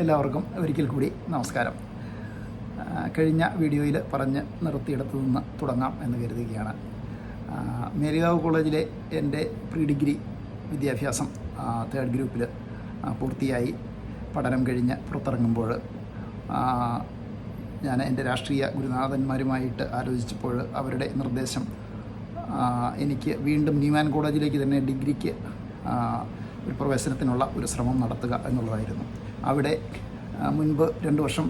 എല്ലാവർക്കും ഒരിക്കൽ കൂടി നമസ്കാരം. കഴിഞ്ഞ വീഡിയോയിൽ പറഞ്ഞ് നിർത്തിയിടത്തു നിന്ന് തുടങ്ങാം എന്ന് കരുതുകയാണ്. മേലുകാവ് കോളേജിലെ എന്റെ പ്രീ ഡിഗ്രി വിദ്യാഭ്യാസം തേർഡ് ഗ്രൂപ്പിൽ പൂർത്തിയായി. പഠനം കഴിഞ്ഞ് പുറത്തിറങ്ങുമ്പോൾ ഞാൻ എന്റെ രാഷ്ട്രീയ ഗുരുനാഥന്മാരുമായിട്ട് ആലോചിച്ചപ്പോൾ അവരുടെ നിർദ്ദേശം എനിക്ക് വീണ്ടും ന്യൂമാൻ കോളേജിലേക്ക് തന്നെ ഡിഗ്രിക്ക് ഒരു പ്രവേശനത്തിനുള്ള ഒരു ശ്രമം നടത്തുക എന്നുള്ളതായിരുന്നു. അവിടെ മുൻപ് രണ്ട് വർഷം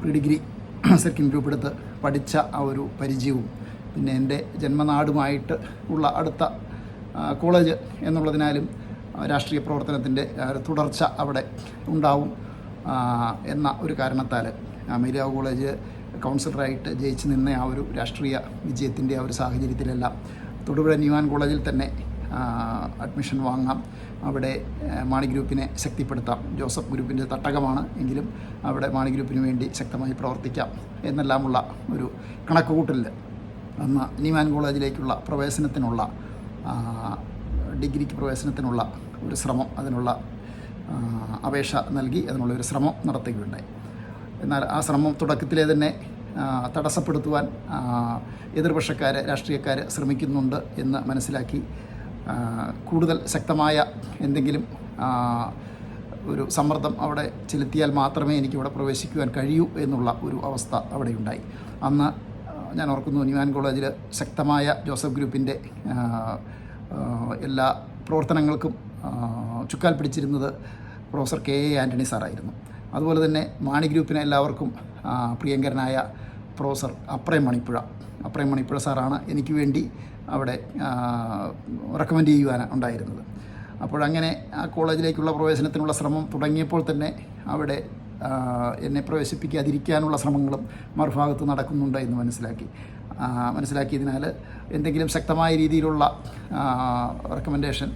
പ്രീ ഡിഗ്രി സെക്കൻഡ് ഗ്രൂപ്പ് എടുത്ത് പഠിച്ച ആ ഒരു പരിചയവും പിന്നെ എന്റെ ജന്മനാടുമായിട്ട് ഉള്ള അടുത്ത കോളേജ് എന്നുള്ളതിനാലും രാഷ്ട്രീയ പ്രവർത്തനത്തിന്റെ തുടർച്ച അവിടെ ഉണ്ടാവും എന്ന ഒരു കാരണത്താൽ അമേരിയ കോളേജ് കൗൺസിലറായിട്ട് ജയിച്ച് നിന്ന ആ ഒരു രാഷ്ട്രീയ വിജയത്തിന്റെ ആ ഒരു സാഹചര്യത്തിലെല്ലാം തൊടുപുഴ ന്യൂമാൻ കോളേജിൽ തന്നെ അഡ്മിഷൻ വാങ്ങാം. അവിടെ മാണി ഗ്രൂപ്പിനെ ശക്തിപ്പെടുത്താം. ജോസഫ് ഗ്രൂപ്പിന്റെ തട്ടകമാണ് എങ്കിലും അവിടെ മാണി ഗ്രൂപ്പിന് വേണ്ടി ശക്തമായി പ്രവർത്തിക്കാം എന്നെല്ലാമുള്ള ഒരു കണക്കുകൂട്ടലിൽ അന്ന് ന്യൂമാൻ കോളേജിലേക്കുള്ള പ്രവേശനത്തിനുള്ള ഡിഗ്രിക്ക് പ്രവേശനത്തിനുള്ള ഒരു ശ്രമം അതിനുള്ള അപേക്ഷ നൽകി അതിനുള്ള ഒരു ശ്രമം നടത്തുകയുണ്ടായി. എന്നാൽ ആ ശ്രമം തുടക്കത്തിലെ തന്നെ തടസ്സപ്പെടുത്തുവാൻ എതിർപക്ഷക്കാർ രാഷ്ട്രീയക്കാർ ശ്രമിക്കുന്നുണ്ട് എന്ന് മനസ്സിലാക്കി കൂടുതൽ ശക്തമായ എന്തെങ്കിലും ഒരു സമ്മർദ്ദം അവിടെ ചെലുത്തിയാൽ മാത്രമേ എനിക്കിവിടെ പ്രവേശിക്കുവാൻ കഴിയൂ എന്നുള്ള ഒരു അവസ്ഥ അവിടെ ഉണ്ടായി അന്ന് ഞാൻ ഓർക്കുന്നു ന്യൂമാൻ കോളേജിൽ ശക്തമായ ജോസഫ് ഗ്രൂപ്പിന്റെ എല്ലാ പ്രവർത്തനങ്ങൾക്കും ചുക്കാൽ പിടിച്ചിരുന്നത് പ്രൊഫസർ കെ എ ആന്റണി സാറായിരുന്നു. അതുപോലെ തന്നെ മാണി ഗ്രൂപ്പിനെ എല്ലാവർക്കും പ്രിയങ്കരനായ പ്രൊഫസർ അപ്രയം മണിപ്പുഴ അപ്രയം മണിപ്പുഴ സാറാണ് എനിക്ക് വേണ്ടി അവിടെ റെക്കമെൻഡ് ചെയ്യുവാൻ ഉണ്ടായിരുന്നത്. അപ്പോഴങ്ങനെ ആ കോളേജിലേക്കുള്ള പ്രവേശനത്തിനുള്ള ശ്രമം തുടങ്ങിയപ്പോൾ തന്നെ അവിടെ എന്നെ പ്രവേശിപ്പിക്കാതിരിക്കാനുള്ള ശ്രമങ്ങളും മറുഭാഗത്ത് നടക്കുന്നുണ്ട് എന്ന് മനസ്സിലാക്കി. മനസ്സിലാക്കിയതിനാൽ എന്തെങ്കിലും ശക്തമായ രീതിയിലുള്ള റെക്കമെൻഡേഷൻ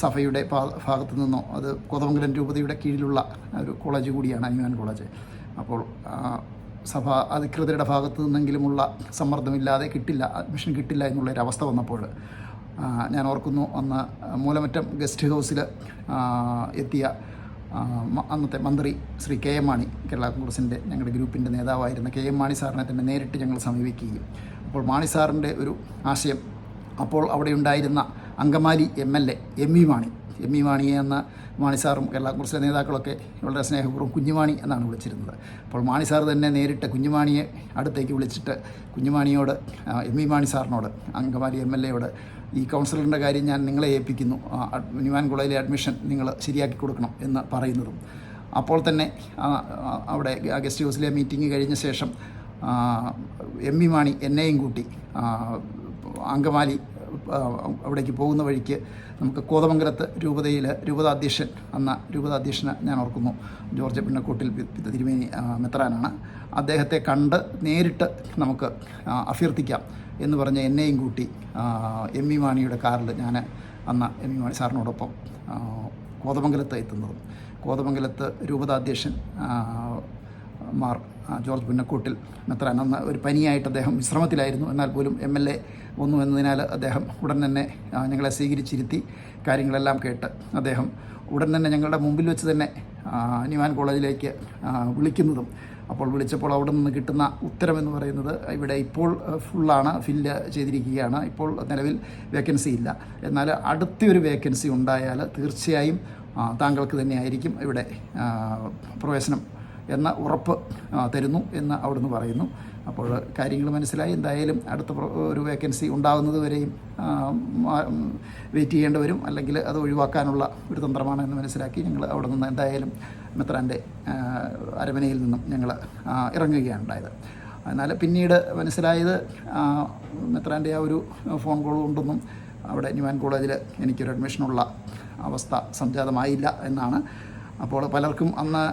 സഭയുടെ ഭാഗത്തു നിന്നോ അത് കോതമംഗലം രൂപതയുടെ കീഴിലുള്ള ഒരു കോളേജ് കൂടിയാണ് അനുമാൻ കോളേജ്. അപ്പോൾ സഭ അധികൃതരുടെ ഭാഗത്തു നിന്നെങ്കിലുമുള്ള സമ്മർദ്ദമില്ലാതെ കിട്ടില്ല അഡ്മിഷൻ കിട്ടില്ല എന്നുള്ളൊരവസ്ഥ വന്നപ്പോൾ ഞാൻ ഓർക്കുന്നു അന്ന് മൂലമറ്റം ഗസ്റ്റ് ഹൗസിൽ എത്തിയ അന്നത്തെ മന്ത്രി ശ്രീ കെ എം മാണി കേരള കോൺഗ്രസിന്റെ ഞങ്ങളുടെ ഗ്രൂപ്പിന്റെ നേതാവായിരുന്ന കെ എം മാണി സാറിനെ തന്നെ നേരിട്ട് ഞങ്ങൾ സമീപിക്കുകയും അപ്പോൾ മാണി സാറിന്റെ ഒരു ആശയം അപ്പോൾ അവിടെ ഉണ്ടായിരുന്ന Angamaly M L A M E Mani M E എന്ന മാണി സാറും കേരള കോൺഗ്രസിലെ നേതാക്കളൊക്കെ വളരെ സ്നേഹപൂർവം കുഞ്ഞുമാണി എന്നാണ് വിളിച്ചിരുന്നത്. അപ്പോൾ മാണി സാർ തന്നെ നേരിട്ട് കുഞ്ഞുമാണിയെ അടുത്തേക്ക് വിളിച്ചിട്ട് കുഞ്ഞുമാണിയോട് എം ഇ മാണി സാറിനോട് അങ്കമാലി എം എൽ എയോട് ഈ കൗൺസിലറിന്റെ കാര്യം ഞാൻ നിങ്ങളെ ഏൽപ്പിക്കുന്നു. ന്യൂമാൻ കോളേജിലെ അഡ്മിഷൻ നിങ്ങൾ ശരിയാക്കി കൊടുക്കണം എന്ന് പറയുന്നതും. അപ്പോൾ തന്നെ അവിടെ ഗസ്റ്റ് ഹൗസിലെ മീറ്റിംഗ് കഴിഞ്ഞ ശേഷം എം ഇ മാണി എന്നെയും കൂട്ടി അങ്കമാലി അവിടേക്ക് പോകുന്ന വഴിക്ക് നമുക്ക് കോതമംഗലത്ത് രൂപതയിൽ രൂപതാധ്യക്ഷൻ അന്ന രൂപതാധ്യക്ഷന് ഞാൻ ഓർക്കുന്നു. ജോർജ് പിണ്ണക്കൂട്ടിൽ തിരുമേനി മെത്രാനാണ്. അദ്ദേഹത്തെ കണ്ട് നേരിട്ട് നമുക്ക് അഭ്യർത്ഥിക്കാം എന്ന് പറഞ്ഞ് എന്നെയും കൂട്ടി എം ഇ മാണിയുടെ കാറിൽ ഞാൻ അന്ന് എം ഇ മാണി സാറിനോടൊപ്പം കോതമംഗലത്ത് എത്തുന്നതും. കോതമംഗലത്ത് രൂപതാധ്യക്ഷൻ മാർ ജോർജ് പുന്നക്കൂട്ടിൽ മെത്രാൻ അന്ന് ഒരു പനിയായിട്ട് അദ്ദേഹം വിശ്രമത്തിലായിരുന്നു. എന്നാൽ പോലും എം എൽ എ വന്നു എന്നതിനാൽ അദ്ദേഹം ഉടൻ തന്നെ ഞങ്ങളെ സ്വീകരിച്ചിരുത്തി. കാര്യങ്ങളെല്ലാം കേട്ട് അദ്ദേഹം ഉടൻ തന്നെ ഞങ്ങളുടെ മുമ്പിൽ വെച്ച് തന്നെ ന്യൂമാൻ കോളേജിലേക്ക് വിളിക്കുന്നതും അപ്പോൾ വിളിച്ചപ്പോൾ അവിടെ നിന്ന് കിട്ടുന്ന ഉത്തരം എന്ന് പറയുന്നത് ഇവിടെ ഇപ്പോൾ ഫുള്ളാണ് ഫില്ല് ചെയ്തിരിക്കുകയാണ്. ഇപ്പോൾ നിലവിൽ വേക്കൻസി ഇല്ല. എന്നാൽ അടുത്തൊരു വേക്കൻസി ഉണ്ടായാൽ തീർച്ചയായും താങ്കൾക്ക് തന്നെയായിരിക്കും ഇവിടെ പ്രവേശനം എന്ന ഉറപ്പ് തരുന്നു എന്ന് അവിടുന്ന് പറയുന്നു. അപ്പോൾ കാര്യങ്ങൾ മനസ്സിലായി. എന്തായാലും അടുത്ത ഒരു വേക്കൻസി ഉണ്ടാകുന്നത് വരെയും വെയിറ്റ് ചെയ്യേണ്ടി വരും. അല്ലെങ്കിൽ അത് ഒഴിവാക്കാനുള്ള ഒരു തന്ത്രമാണ് എന്ന് മനസ്സിലാക്കി ഞങ്ങൾ അവിടെ നിന്ന് എന്തായാലും മെത്രാന്റെ അരമനയിൽ നിന്നും ഞങ്ങൾ ഇറങ്ങുകയാണ് ഉണ്ടായത്. എന്നാൽ പിന്നീട് മനസ്സിലായത് മെത്രാന്റെ ആ ഒരു ഫോൺ കോൾ കൊണ്ടൊന്നും അവിടെ ന്യൂമാൻ കോളേജിൽ എനിക്കൊരു അഡ്മിഷനുള്ള അവസ്ഥ സംജാതമായില്ല എന്നാണ്. അപ്പോൾ പലർക്കും അന്ന്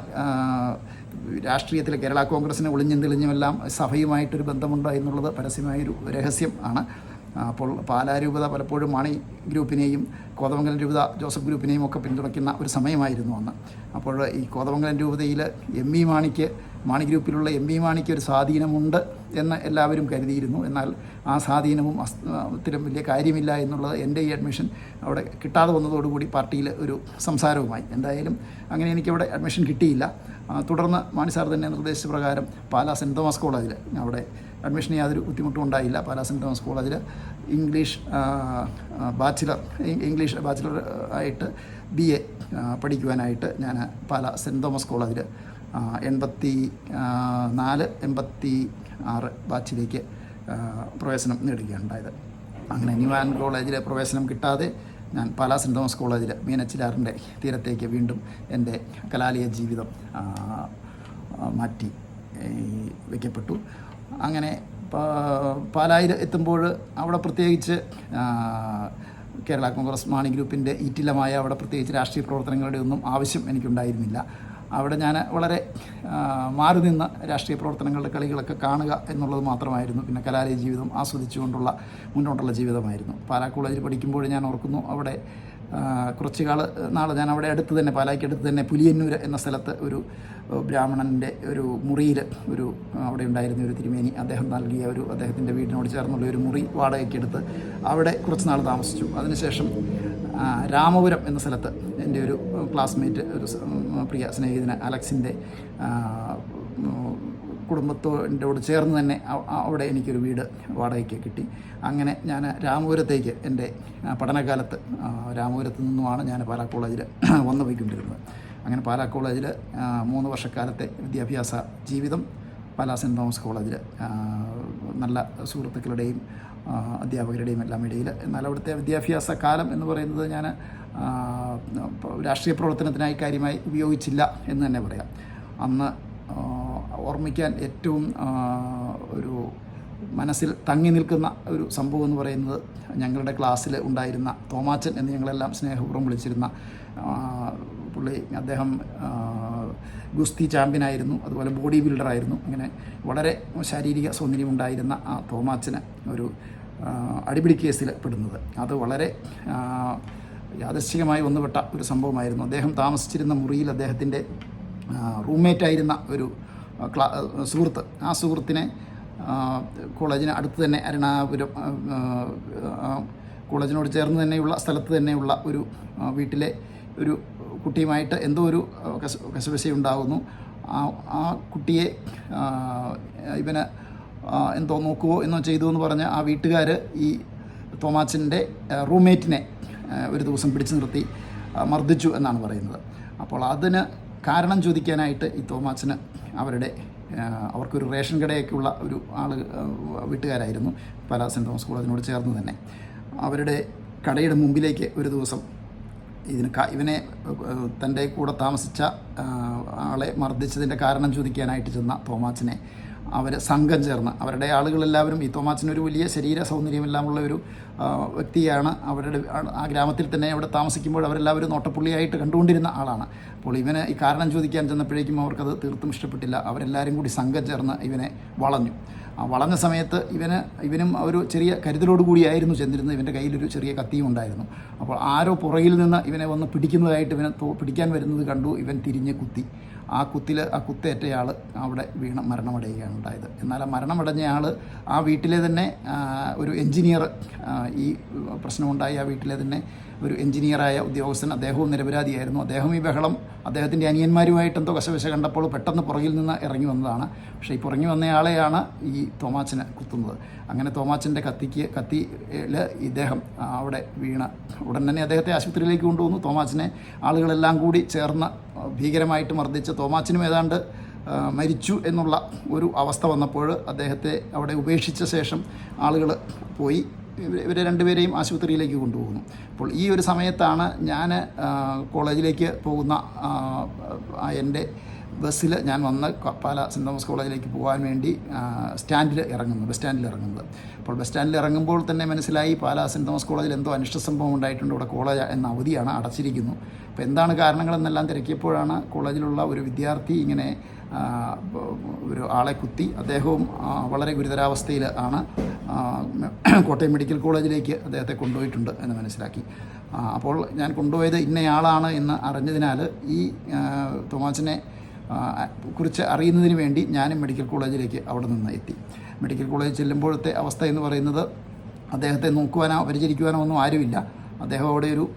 രാഷ്ട്രീയത്തിൽ കേരള കോൺഗ്രസിന് ഒളിഞ്ഞും തെളിഞ്ഞുമെല്ലാം സഭയുമായിട്ടൊരു ബന്ധമുണ്ട് എന്നുള്ളത് പരസ്യമായൊരു രഹസ്യം ആണ്. അപ്പോൾ പാലാ രൂപത പലപ്പോഴും മാണി ഗ്രൂപ്പിനെയും കോതമംഗലം രൂപത ജോസഫ് ഗ്രൂപ്പിനെയും ഒക്കെ പിന്തുണയ്ക്കുന്ന ഒരു സമയമായിരുന്നു അന്ന്. അപ്പോൾ ഈ കോതമംഗലം രൂപതയിൽ എം ഇ മാണിക്ക് മാണി ഗ്രൂപ്പിലുള്ള എം ഇ മാണിക്ക് ഒരു സ്വാധീനമുണ്ട് എന്ന് എല്ലാവരും കരുതിയിരുന്നു. എന്നാൽ ആ സ്വാധീനവും ത്തിലും വലിയ കാര്യമില്ല എന്നുള്ളത് എന്റെ ഈ അഡ്മിഷൻ അവിടെ കിട്ടാതെ വന്നതോടുകൂടി പാർട്ടിയിൽ ഒരു സംസാരവുമായി. എന്തായാലും അങ്ങനെ എനിക്കവിടെ അഡ്മിഷൻ കിട്ടിയില്ല. തുടർന്ന് മാണി സാർ തന്നെ നിർദ്ദേശപ്രകാരം പ്രകാരം പാലാ സെന്റ് തോമസ് കോളേജിൽ അവിടെ അഡ്മിഷന് യാതൊരു ബുദ്ധിമുട്ടും ഉണ്ടായില്ല. പാലാ സെന്റ് തോമസ് കോളേജിൽ ഇംഗ്ലീഷ് ബാച്ചിലർ ഇംഗ്ലീഷ് ബാച്ചിലർ ആയിട്ട് ബി എ പഠിക്കുവാനായിട്ട് ഞാൻ പാലാ സെന്റ് തോമസ് കോളേജിൽ എൺപത്തി നാല് എൺപത്തി ആറ് ബാച്ചിലേക്ക് പ്രവേശനം നേടുകയുണ്ടായത് അങ്ങനെ ന്യൂമാൻ കോളേജിൽ പ്രവേശനം കിട്ടാതെ ഞാൻ പാലാ സെന്റ് തോമസ് കോളേജിൽ മീനച്ചിലാറിന്റെ തീരത്തേക്ക് വീണ്ടും എന്റെ കലാലയ ജീവിതം മാറ്റി. വയ്ക്കപ്പെട്ടു അങ്ങനെ പാലായിൽ എത്തുമ്പോൾ അവിടെ പ്രത്യേകിച്ച് കേരള കോൺഗ്രസ് മാണി ഗ്രൂപ്പിന്റെ ഈറ്റിലമായ അവിടെ പ്രത്യേകിച്ച് രാഷ്ട്രീയ പ്രവർത്തനങ്ങളുടെ ഒന്നും ആവശ്യം എനിക്കുണ്ടായിരുന്നില്ല. അവിടെ ഞാൻ വളരെ മാറി നിന്ന് രാഷ്ട്രീയ പ്രവർത്തനങ്ങളുടെ കളികളൊക്കെ കാണുക എന്നുള്ളത് മാത്രമായിരുന്നു. പിന്നെ കലാലയ ജീവിതം ആസ്വദിച്ചുകൊണ്ടുള്ള മുന്നോട്ടുള്ള ജീവിതമായിരുന്നു. പാലാ കോളേജിൽ പഠിക്കുമ്പോൾ ഞാൻ ഓർക്കുന്നു അവിടെ കുറച്ച് കാല നാളെ ഞാൻ അവിടെ അടുത്ത് തന്നെ പാലായ്ക്ക് അടുത്ത് തന്നെ പുലിയന്നൂർ എന്ന സ്ഥലത്ത് ഒരു ബ്രാഹ്മണന്റെ ഒരു മുറിയിൽ ഒരു അവിടെ ഉണ്ടായിരുന്ന ഒരു തിരുമേനി അദ്ദേഹം നൽകിയ ഒരു അദ്ദേഹത്തിന്റെ വീടിനോട് ചേർന്നുള്ള ഒരു മുറി വാടകയ്ക്ക് എടുത്ത് അവിടെ കുറച്ച് നാൾ താമസിച്ചു. അതിനുശേഷം രാമപുരം എന്ന സ്ഥലത്ത് എന്റെ ഒരു ക്ലാസ്മേറ്റ് ഒരു പ്രിയ സ്നേഹിതന് അലക്സിന്റെ ആ, കൂടെ കുടുംബത്തോട് ചേർന്ന് തന്നെ അവിടെ എനിക്കൊരു വീട് വാടകയ്ക്ക് കിട്ടി. അങ്ങനെ ഞാൻ രാമപുരത്തേക്ക് എന്റെ പഠനകാലത്ത് രാമപുരത്ത് നിന്നുമാണ് ഞാൻ പാലാ കോളേജിൽ വന്നു പോയിക്കൊണ്ടിരുന്നത് അങ്ങനെ പാലാ കോളേജിൽ മൂന്ന് വർഷക്കാലത്തെ വിദ്യാഭ്യാസ ജീവിതം പാലാ സെന്റ് തോമസ് കോളേജിൽ നല്ല സുഹൃത്തുക്കളുടെയും അധ്യാപകരുടെയും എല്ലാം ഇടയിൽ എന്നാൽ അവിടുത്തെ വിദ്യാഭ്യാസ കാലം എന്ന് പറയുന്നത് ഞാൻ രാഷ്ട്രീയ പ്രവർത്തനത്തിനായി കാര്യമായി ഉപയോഗിച്ചില്ല എന്ന് തന്നെ പറയാം. അന്ന് ഓർമ്മിക്കാൻ ഏറ്റവും ഒരു മനസ്സിൽ തങ്ങി നിൽക്കുന്ന ഒരു സംഭവം എന്ന് പറയുന്നത് ഞങ്ങളുടെ ക്ലാസ്സിൽ ഉണ്ടായിരുന്ന തോമാച്ചൻ എന്ന് ഞങ്ങളെല്ലാം സ്നേഹപൂർവം വിളിച്ചിരുന്ന പുള്ളി അദ്ദേഹം ഗുസ്തി ചാമ്പ്യനായിരുന്നു അതുപോലെ ബോഡി ബിൽഡറായിരുന്നു അങ്ങനെ വളരെ ശാരീരിക സൗന്ദര്യം ഉണ്ടായിരുന്ന ആ തോമാച്ചന് ഒരു അടിപിടി കേസിൽ പെടുന്നത്. അത് വളരെ യാദർശികമായി വന്നുപെട്ട ഒരു സംഭവമായിരുന്നു. അദ്ദേഹം താമസിച്ചിരുന്ന മുറിയിൽ അദ്ദേഹത്തിന്റെ റൂംമേറ്റായിരുന്ന ഒരു ക്ലാ സുഹൃത്ത്. ആ സുഹൃത്തിനെ കോളേജിന് അടുത്ത് തന്നെ അരുണാപുരം കോളേജിനോട് ചേർന്ന് തന്നെയുള്ള സ്ഥലത്ത് തന്നെയുള്ള ഒരു വീട്ടിലെ ഒരു കുട്ടിയുമായിട്ട് എന്തോ ഒരു കശപശയുണ്ടാകുന്നു ആ ആ കുട്ടിയെ ഇവന് എന്തോ നോക്കുവോ എന്നോ ചെയ്തു എന്ന് പറഞ്ഞ് ആ വീട്ടുകാർ ഈ തോമാച്ചന്റെ റൂംമേറ്റിനെ ഒരു ദിവസം പിടിച്ചു നിർത്തി മർദ്ദിച്ചു എന്നാണ് പറയുന്നത്. അപ്പോൾ അതിന് കാരണം ചോദിക്കാനായിട്ട് ഈ തോമാച്ചന് അവരുടെ അവർക്കൊരു റേഷൻ കടയൊക്കെയുള്ള ഒരു ആൾ വീട്ടുകാരായിരുന്നു പല സെന്റ് തോമസ് കോളേജിനോട് ചേർന്ന് തന്നെ. അവരുടെ കടയുടെ മുമ്പിലേക്ക് ഒരു ദിവസം ഇതിന് ഇവനെ തന്റെ കൂടെ താമസിച്ച ആളെ മർദ്ദിച്ചതിന്റെ കാരണം ചോദിക്കാനായിട്ട് ചെന്ന തോമാച്ചനെ അവർ സംഘം ചേർന്ന് അവരുടെ ആളുകളെല്ലാവരും ഈ തോമാച്ചനൊരു വലിയ ശരീര സൗന്ദര്യമെല്ലാമുള്ള ഒരു വ്യക്തിയാണ്. അവരുടെ ആ- ഗ്രാമത്തിൽ തന്നെ അവിടെ താമസിക്കുമ്പോൾ അവരെല്ലാവരും നോട്ടപ്പുള്ളിയായിട്ട് കണ്ടുകൊണ്ടിരുന്ന ആളാണ്. അപ്പോൾ ഇവന് ഈ കാരണം ചോദിക്കാൻ ചെന്നപ്പോഴേക്കും അവർക്കത് തീർത്തും ഇഷ്ടപ്പെട്ടില്ല. അവരെല്ലാവരും കൂടി സംഘം ചേർന്ന് ഇവനെ വളഞ്ഞു. ആ വളഞ്ഞ സമയത്ത് ഇവന് ഇവനും ഒരു ചെറിയ കരുതലോട് കൂടിയായിരുന്നു ചെന്നിരുന്നത്. ഇവന്റെ കയ്യിലൊരു ചെറിയ കത്തിയും ഉണ്ടായിരുന്നു. അപ്പോൾ ആരോ പുറകിൽ നിന്ന് ഇവനെ വന്ന് പിടിക്കുന്നതായിട്ട് ഇവനെ പിടിക്കാൻ വരുന്നത് കണ്ടു. ഇവൻ തിരിഞ്ഞ് കുത്തി. ആ കുത്തിൽ ആ കുത്തേറ്റയാൾ അവിടെ വീണ് മരണമടയുകയാണ് ഉണ്ടായത്. എന്നാൽ ആ മരണമടഞ്ഞയാൾ ആ വീട്ടിലെ തന്നെ ഒരു എഞ്ചിനീയർ ഈ പ്രശ്നമുണ്ടായി. ആ വീട്ടിലെ തന്നെ ഒരു എഞ്ചിനീയറായ ഉദ്യോഗസ്ഥൻ അദ്ദേഹവും നിരപരാധിയായിരുന്നു. അദ്ദേഹം ഈ ബഹളം അദ്ദേഹത്തിന്റെ അനിയന്മാരുമായിട്ട് എന്തോ കശവശ കണ്ടപ്പോൾ പെട്ടെന്ന് പുറകിൽ നിന്ന് ഇറങ്ങി വന്നതാണ്. പക്ഷേ ഈ പുറങ്ങി വന്നയാളെയാണ് ഈ തോമാച്ചന് കുത്തുന്നത്. അങ്ങനെ തോമാച്ചന്റെ കത്തിക്ക് കത്തിയിൽ ഇദ്ദേഹം അവിടെ വീണ ഉടൻ തന്നെ അദ്ദേഹത്തെ ആശുപത്രിയിലേക്ക് കൊണ്ടുവന്നു. തോമാച്ചനെ ആളുകളെല്ലാം കൂടി ചേർന്ന് ഭീകരമായിട്ട് മർദ്ദിച്ച തോമാച്ചിനും ഏതാണ്ട് മരിച്ചു എന്നുള്ള ഒരു അവസ്ഥ വന്നപ്പോൾ അദ്ദേഹത്തെ അവിടെ ഉപേക്ഷിച്ച ശേഷം ആളുകൾ പോയി. ഇവരെ രണ്ടുപേരെയും ആശുപത്രിയിലേക്ക് കൊണ്ടുപോകുന്നു. അപ്പോൾ ഈ ഒരു സമയത്താണ് ഞാൻ കോളേജിലേക്ക് പോകുന്ന എന്റെ ബസ്സിൽ ഞാൻ വന്ന് കപ്പാല പാല സെന്റ് തോമസ് കോളേജിലേക്ക് പോകാൻ വേണ്ടി സ്റ്റാൻഡിൽ ഇറങ്ങുന്നു ബസ് സ്റ്റാൻഡിൽ ഇറങ്ങുന്നത്. അപ്പോൾ ബസ് സ്റ്റാൻഡിൽ ഇറങ്ങുമ്പോൾ തന്നെ മനസ്സിലായി പാല സെന്റ് തോമസ് കോളേജിൽ എന്തോ അനിഷ്ട സംഭവം ഉണ്ടായിട്ടുണ്ട്. ഇവിടെ കോളേജ് എന്ന അവധിയാണ് അടച്ചിരിക്കുന്നു. അപ്പോൾ എന്താണ് കാരണങ്ങളെന്നെല്ലാം തിരക്കിയപ്പോഴാണ് കോളേജിലുള്ള ഒരു വിദ്യാർത്ഥി ഇങ്ങനെ ഒരു ആളെ കുത്തി. അദ്ദേഹവും വളരെ ഗുരുതരാവസ്ഥയിൽ ആണ് കോട്ടയം മെഡിക്കൽ കോളേജിലേക്ക് അദ്ദേഹത്തെ കൊണ്ടുപോയിട്ടുണ്ട് എന്ന് മനസ്സിലാക്കി. അപ്പോൾ ഞാൻ കൊണ്ടുപോയത് ഇന്നയാളാണ് എന്ന് അറിഞ്ഞതിനാൽ ഈ തോമാച്ചനെ കുറിച്ച് അറിയുന്നതിന് വേണ്ടി ഞാനും മെഡിക്കൽ കോളേജിലേക്ക് അവിടെ നിന്ന് എത്തി. മെഡിക്കൽ കോളേജ് ചെല്ലുമ്പോഴത്തെ അവസ്ഥ എന്ന് പറയുന്നത് അദ്ദേഹത്തെ നോക്കുവാനോ പരിചരിക്കുവാനോ ഒന്നും ആരുമില്ല. അദ്ദേഹം അവിടെ ഒരു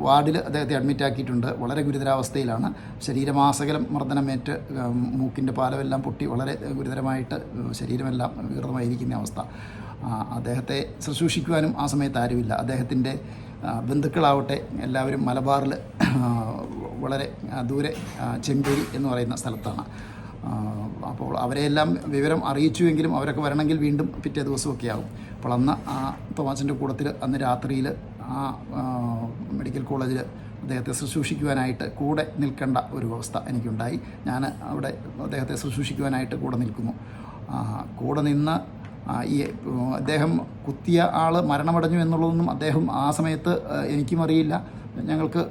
വാർഡിൽ അദ്ദേഹത്തെ അഡ്മിറ്റ് ആക്കിയിട്ടുണ്ട്. വളരെ ഗുരുതരാവസ്ഥയിലാണ്. ശരീരമാസകലം മർദ്ദനമേറ്റ് മൂക്കിന്റെ പാലമെല്ലാം പൊട്ടി വളരെ ഗുരുതരമായിട്ട് ശരീരമെല്ലാം വികൃതമായിരിക്കുന്ന അവസ്ഥ. അദ്ദേഹത്തെ ശുശ്രൂഷിക്കുവാനും ആ സമയത്ത് ആരുമില്ല. അദ്ദേഹത്തിന്റെ ബന്ധുക്കളാവട്ടെ എല്ലാവരും മലബാറിൽ വളരെ ദൂരെ ചെമ്പേരി എന്ന് പറയുന്ന സ്ഥലത്താണ്. അപ്പോൾ അവരെയെല്ലാം വിവരം അറിയിച്ചുവെങ്കിലും അവരൊക്കെ വരണമെങ്കിൽ വീണ്ടും പിറ്റേ ദിവസമൊക്കെ ആകും അപ്പോൾ അന്ന് ആ തോമാസിന്റെ കൂട്ടത്തിൽ അന്ന് രാത്രിയിൽ ആ മെഡിക്കൽ കോളേജിൽ അദ്ദേഹത്തെ ശുശ്രൂഷിക്കുവാനായിട്ട് കൂടെ നിൽക്കേണ്ട ഒരു അവസ്ഥ എനിക്കുണ്ടായി. ഞാൻ അവിടെ അദ്ദേഹത്തെ ശുശ്രൂഷിക്കുവാനായിട്ട് കൂടെ നിൽക്കുന്നു. കൂടെ നിന്ന് ഈ അദ്ദേഹം കുത്തിയ ആൾ മരണമടഞ്ഞു എന്നുള്ളതൊന്നും അദ്ദേഹം ആ സമയത്ത് എനിക്കും അറിയില്ല. ഞങ്ങൾക്ക്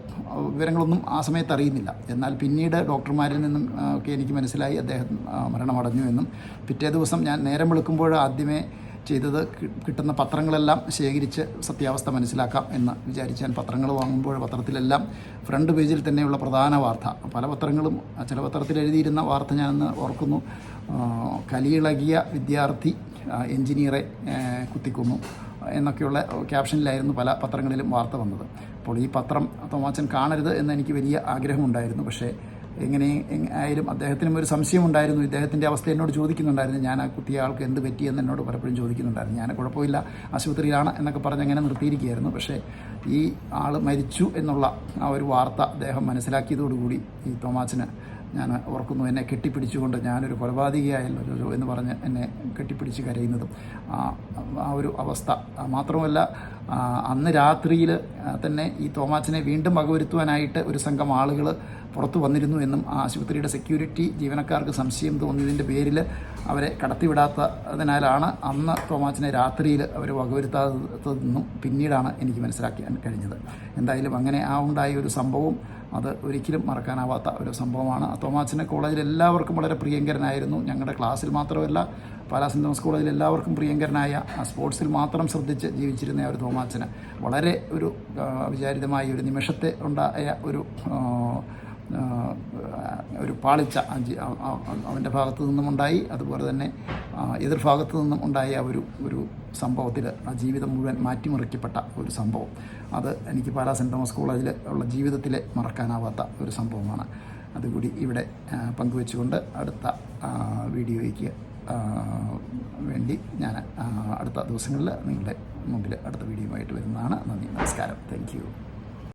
വിവരങ്ങളൊന്നും ആ സമയത്ത് അറിയുന്നില്ല. എന്നാൽ പിന്നീട് ഡോക്ടർമാരിൽ നിന്നും ഒക്കെ എനിക്ക് മനസ്സിലായി അദ്ദേഹം മരണമടഞ്ഞു എന്നും. പിറ്റേ ദിവസം ഞാൻ നേരം വെളുക്കുമ്പോൾ ആദ്യമേ ചെയ്തത് കിട്ടുന്ന പത്രങ്ങളെല്ലാം ശേഖരിച്ച് സത്യാവസ്ഥ മനസ്സിലാക്കാം എന്ന് വിചാരിച്ച് ഞാൻ പത്രങ്ങൾ വാങ്ങുമ്പോൾ പത്രത്തിലെല്ലാം ഫ്രണ്ട് പേജിൽ തന്നെയുള്ള പ്രധാന വാർത്ത. പല പത്രങ്ങളും ചില പത്രത്തിൽ എഴുതിയിരുന്ന വാർത്ത ഞാനന്ന് ഓർക്കുന്നു. കലിയിളകിയ വിദ്യാർത്ഥി എഞ്ചിനീയറെ കുത്തിക്കൊന്നു എന്നൊക്കെയുള്ള ക്യാപ്ഷനിലായിരുന്നു പല പത്രങ്ങളിലും വാർത്ത വന്നത്. അപ്പോൾ ഈ പത്രം തോമാച്ചൻ കാണരുത് എന്ന് എനിക്ക് വലിയ ആഗ്രഹമുണ്ടായിരുന്നു. പക്ഷേ എങ്ങനെ എങ് ആയാലും അദ്ദേഹത്തിനും ഒരു സംശയമുണ്ടായിരുന്നു. ഇദ്ദേഹത്തിന്റെ അവസ്ഥ എന്നോട് ചോദിക്കുന്നുണ്ടായിരുന്നു. ഞാൻ ആ കുട്ടിയെ ആൾക്ക് എന്ത് പറ്റിയെന്ന് എന്നോട് പലപ്പോഴും ചോദിക്കുന്നുണ്ടായിരുന്നു. ഞാൻ കുഴപ്പമില്ല ആശുപത്രിയിലാണ് എന്നൊക്കെ പറഞ്ഞ് അങ്ങനെ നിർത്തിയിരിക്കുകയായിരുന്നു. പക്ഷേ ഈ ആൾ മരിച്ചു എന്നുള്ള ആ ഒരു വാർത്ത അദ്ദേഹം മനസ്സിലാക്കിയതോടുകൂടി ഈ തോമാച്ചന് ഞാൻ ഓർക്കുന്നു എന്നെ കെട്ടിപ്പിടിച്ചുകൊണ്ട് ഞാനൊരു കൊലപാതകയായല്ലോ എന്ന് പറഞ്ഞ് എന്നെ കെട്ടിപ്പിടിച്ച് കരയുന്നതും. ആ ഒരു അവസ്ഥ. മാത്രമല്ല അന്ന് രാത്രിയിൽ തന്നെ ഈ തോമാച്ചനെ വീണ്ടും വകവരുത്തുവാനായിട്ട് ഒരു സംഘം ആളുകൾ പുറത്തു വന്നിരുന്നു എന്നും ആ ആശുപത്രിയുടെ സെക്യൂരിറ്റി ജീവനക്കാർക്ക് സംശയം തോന്നിയതിന്റെ പേരിൽ അവരെ കടത്തിവിടാത്തതിനാലാണ് അന്ന് തോമാച്ചിനെ രാത്രിയിൽ അവർ വകവരുത്താത്തതെന്നും പിന്നീടാണ് എനിക്ക് മനസ്സിലാക്കാൻ കഴിഞ്ഞത്. എന്തായാലും അങ്ങനെ ആ ഉണ്ടായ ഒരു സംഭവം അത് ഒരിക്കലും മറക്കാനാവാത്ത ഒരു സംഭവമാണ്. തോമാച്ചിനെ കോളേജിൽ എല്ലാവർക്കും വളരെ പ്രിയങ്കരനായിരുന്നു. ഞങ്ങളുടെ ക്ലാസ്സിൽ മാത്രമല്ല പാലാ സെന്റ് തോമസ് കോളേജിൽ എല്ലാവർക്കും പ്രിയങ്കരനായ സ്പോർട്സിൽ മാത്രം ശ്രദ്ധിച്ച് ജീവിച്ചിരുന്ന ഒരു തോമാച്ചന് വളരെ ഒരു വിചാരിതമായ ഒരു നിമിഷത്തെ ഉണ്ടായ ഒരു ഒരു പാളിച്ച അവന്റെ ഭാഗത്തു നിന്നും ഉണ്ടായി. അതുപോലെ തന്നെ എതിർഭാഗത്തു നിന്നും ഉണ്ടായ ഒരു ഒരു സംഭവത്തിൽ ആ ജീവിതം മുഴുവൻ മാറ്റിമറിക്കപ്പെട്ട ഒരു സംഭവം. അത് എനിക്ക് പാലാ സെന്റ് തോമസ് കോളേജിൽ ഉള്ള ജീവിതത്തിലെ മറക്കാനാവാത്ത ഒരു സംഭവമാണ്. അതുകൂടി ഇവിടെ പങ്കുവെച്ചുകൊണ്ട് അടുത്ത വീഡിയോയ്ക്ക് വേണ്ടി ഞാൻ അടുത്ത ദിവസങ്ങളിൽ നിങ്ങളുടെ മുമ്പിൽ അടുത്ത വീഡിയോ ആയിട്ട് വരുന്നതാണ്. നന്ദി നമസ്കാരം. താങ്ക്